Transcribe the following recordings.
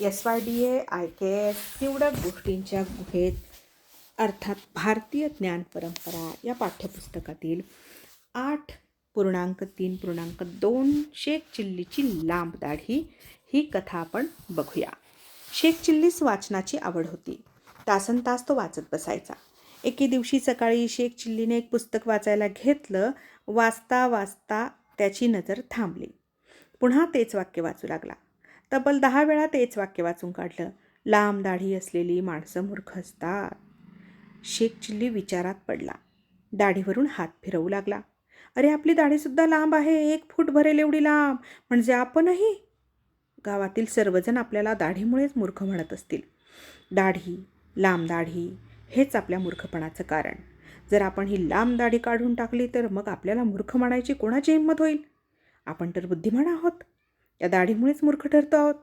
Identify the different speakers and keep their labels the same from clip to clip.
Speaker 1: S Y D A I K S निवडक गोष्टींच्या गुहेत अर्थात भारतीय ज्ञान परंपरा या पाठ्यपुस्तकातील आठ पूर्णांक तीन पूर्णांक दोन शेख चिल्लीची लांब दाढी ही कथा आपण बघूया. शेख चिल्लीस वाचनाची आवड होती. तासन तास तो वाचत बसायचा. एके दिवशी सकाळी शेख चिल्लीने एक पुस्तक वाचायला घेतलं वाचता वाचता त्याची नजर थांबली. पुन्हा तेच वाक्य वाचू लागला. तब्बल दहा वेळा तेच वाक्य वाचून काढलं. लांब दाढी असलेली माणसं मूर्ख असतात. शेख चिल्ली विचारात पडला. दाढीवरून हात फिरवू लागला. अरे आपली दाढीसुद्धा लांब आहे. एक फूट भरेल एवढी लांब. म्हणजे आपणही? गावातील सर्वजण आपल्याला दाढीमुळेच मूर्ख म्हणत असतील. दाढी लांब दाढी हेच आपल्या मूर्खपणाचं कारण. जर आपण ही लांब दाढी काढून टाकली तर मग आपल्याला मूर्ख म्हणायची कोणाची हिंमत होईल? आपण तर बुद्धिमान आहोत. या दाढीमुळेच मूर्ख ठरतो आहोत.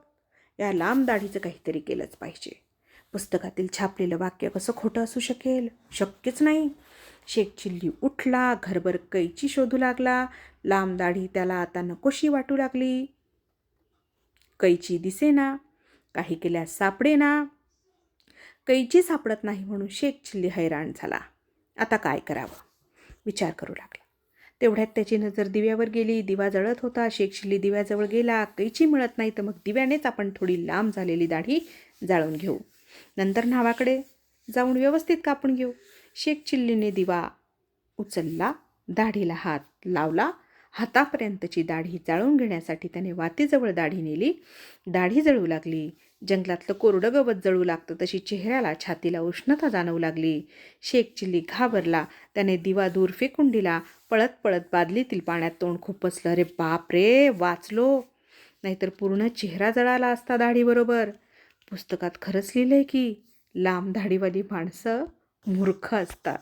Speaker 1: या लांब दाढीचं काहीतरी केलंच पाहिजे. पुस्तकातील छापलेलं वाक्य कसं खोटं असू शकेल? शक्यच नाही. शेख चिल्ली उठला घरभर कैची शोधू लागला. लांब दाढी त्याला आता नकोशी वाटू लागली. कैची दिसेना. काही केल्यास सापडेना. कैची सापडत नाही म्हणून शेख चिल्ली हैराण झाला. आता काय करावं? विचार करू लागला. तेवढ्यात त्याची नजर दिव्यावर गेली. दिवा जळत होता. शेख चिल्ली दिव्याजवळ गेला. कैची मिळत नाही तर मग दिव्यानेच आपण थोडी लांब झालेली दाढी जाळून घेऊ. नंतर नावाकडे जाऊन व्यवस्थित कापून घेऊ. शेख चिल्लीने दिवा उचलला दाढीला हात लावला. हातापर्यंतची दाढी जाळून घेण्यासाठी त्याने वातीजवळ दाढी नेली. दाढी जळू लागली. जंगलातलं कोरडं गवत जळू लागतं तशी चेहऱ्याला छातीला उष्णता जाणवू लागली. शेख चिल्ली घाबरला. त्याने दिवा दूर फेकून दिला. पळत पळत बादलीतील पाण्यात तोंड खुपसलं. अरे बाप रे वाचलो. नाहीतर पूर्ण चेहरा जळाला असता दाढीबरोबर. पुस्तकात खरंच लिहिलं आहे की लांब दाढीवाली माणसं मूर्ख असतात.